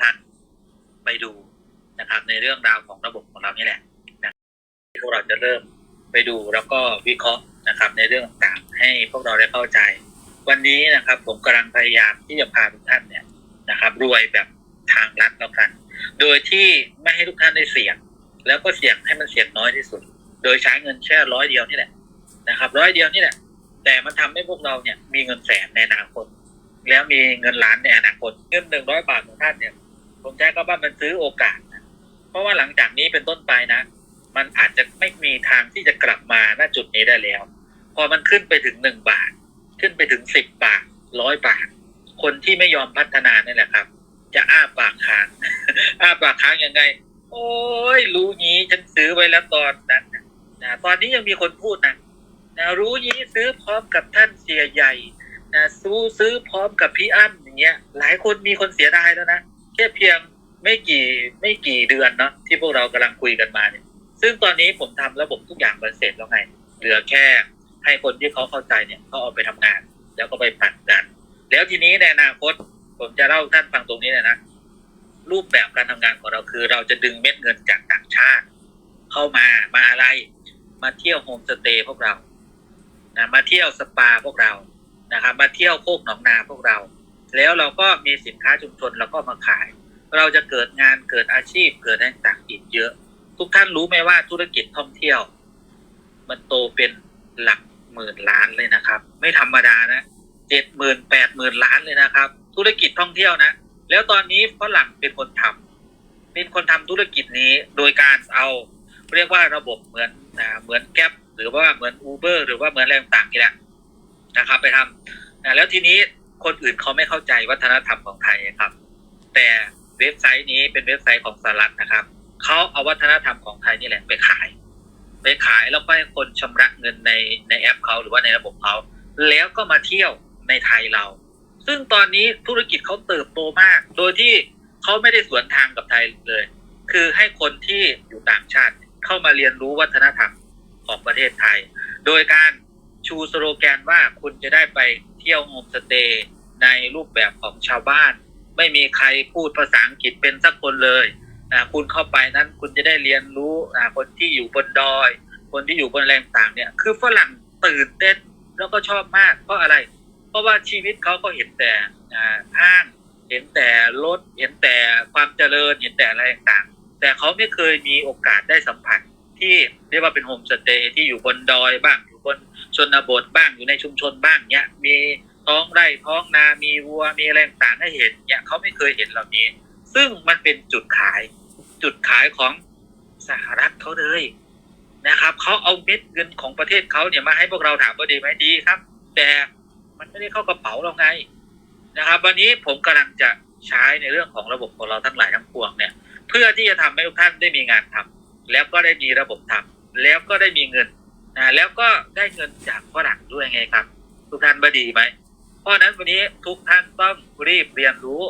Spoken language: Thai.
ท่านไปดูนะครับ ในเรื่องราวของระบบของเรานี่แหละนะ่พวกเราจะเริ่มไปดูแล้วก็วิเคราะห์นะครับ ในเรื่องต่างๆ ให้พวกเราได้เข้าใจ วันนี้นะครับ ผมกำลังพยายามที่จะพาทุกท่านเนี่ยนะครับ รวยแบบทางลัดแล้วกัน โดยที่ไม่ให้ทุกท่านได้เสี่ยง แล้วก็เสี่ยงให้มันเสี่ยงน้อยที่สุด โดยใช้เงินแค่ร้อยเดียวนี่แหละนะครับร้อยเดียวนี่แหละ แต่มันทำให้พวกเราเนี่ยมีเงินแสนในอนาคต แล้วมีเงินล้านในอนาคตเงินหนึ่งร้อยบาท ใช้ก็ว่ามันซื้อโอกาสนะเพราะว่าหลังจากนี้เป็นต้นไปนะ มันอาจจะไม่มีทางที่จะกลับมาณจุดนี้ได้แล้ว พอมันขึ้นไปถึงหนึ่งบาท ขึ้นไปถึงสิบบาทร้อยบาท คนที่ไม่ยอมพัฒนานี่แหละครับ จะอ้าปากค้างอ้าปากค้างยังไง โอ้ยรู้งี้ฉันซื้อไว้แล้วตอนนั้นนะตอนนี้ยังมีคนพูดนะนะรู้งี้ซื้อพร้อมกับท่านเสียใหญ่นะซื้อซื้อพร้อมกับพี่อ้ำอย่างเงี้ย หลายคนมีคนเสียดายแล้วนะ แค่เพียงไม่กี่ไม่กี่เดือนเนาะที่พวกเรากำลังคุยกันมาเนี่ย ซึ่งตอนนี้ผมทำระบบทุกอย่างมันเสร็จแล้วไง เหลือแค่ให้คนที่เขาเข้าใจเนี่ยเขาเอาไปทำงาน แล้วก็ไปปั่นกัน แล้วทีนี้ในอนาคตผมจะเล่าท่านฟังตรงนี้เลยนะรูปแบบการทำงานของเราคือ เราจะดึงเม็ดเงินจากต่างชาติ เข้ามามาอะไรมาเที่ยวโฮมสเตย์พวกเรานะมาเที่ยวสปาพวกเรานะครับมาเที่ยวโคกหนองนาพวกเรา แล้วเราก็มีสินค้าชุมชนเราก็มาขาย เราจะเกิดงานเกิดอาชีพเกิดอะไรต่างอีกเยอะ ทุกท่านรู้ไหมว่าธุรกิจท่องเที่ยว มันโตเป็นหลักหมื่นล้านเลยนะครับ ไม่ธรรมดานะเจ็ดหมื่นแปดหมื่นล้านเลยนะครับ ธุรกิจท่องเที่ยวนะ แล้วตอนนี้ฝรั่งเป็นคนทำเป็นคนทำธุรกิจนี้โดยการเอาเรียกว่าระบบเหมือนนะเหมือนแก๊ปหรือว่าเหมือนอูเบอร์หรือว่าเหมือนอะไรต่างๆนี่แหละนะครับ ไปทำนะแล้วทีนี้ คนอื่นเขาไม่เข้าใจวัฒนธรรมของไทยครับ แต่เว็บไซต์นี้เป็นเว็บไซต์ของสหรัฐนะครับเขาเอาวัฒนธรรมของไทยนี่แหละไปขาย ไปขายแล้วก็ให้คนชำระเงินในในแอปเขาหรือว่าในระบบเขาแล้วก็มาเที่ยวในไทยเรา ซึ่งตอนนี้ธุรกิจเขาเติบโตมาก โดยที่เขาไม่ได้สวนทางกับไทยเลย คือให้คนที่อยู่ต่างชาติเข้ามาเรียนรู้วัฒนธรรมของประเทศไทย โดยการชูสโลแกนว่าคุณจะได้ไปเที่ยวโฮมสเตย์ ในรูปแบบของชาวบ้าน ไม่มีใครพูดภาษาอังกฤษเป็นสักคนเลยนะคุณเข้าไปนั้นคุณจะได้เรียนรู้นะคนที่อยู่บนดอย คนที่อยู่บนแรงต่างเนี่ย คือฝรั่งตื่นเต้นแล้วก็ชอบมากเพราะอะไร เพราะว่าชีวิตเขาก็เห็นแต่อ่าห้างเห็นแต่รถเห็นแต่ความเจริญเห็นแต่อะไรต่างๆ แต่เขาไม่เคยมีโอกาสได้สัมผัสที่เรียกว่าเป็นโฮมสเตย์ที่อยู่บนดอยบ้างอยู่บนชนบทบ้างอยู่ในชุมชนบ้างเนี้ยมี ท้องไร่ท้องนามีวัวมีอะไรต่างให้เห็นเนี่ยเขาไม่เคยเห็นเหล่านี้ ซึ่งมันเป็นจุดขาย จุดขายของสหรัฐเขาเลยนะครับเขาเอาเม็ดเงินของประเทศเขาเนี่ยมาให้พวกเราถามว่าดีไหมดีครับ แต่มันไม่ได้เข้ากระเป๋าเราไงนะครับ วันนี้ผมกำลังจะใช้ในเรื่องของระบบของเราทั้งหลายทั้งปวงเนี่ย เพื่อที่จะทำให้ทุกท่านได้มีงานทำแล้วก็ได้มีระบบทำแล้วก็ได้มีเงินนะแล้วก็ได้เงินจากฝรั่งด้วยไงครับ ทุกท่านว่ดีไหม เพราะฉะนั้นวันนี้ทุกท่านต้องรีบเรียนรู้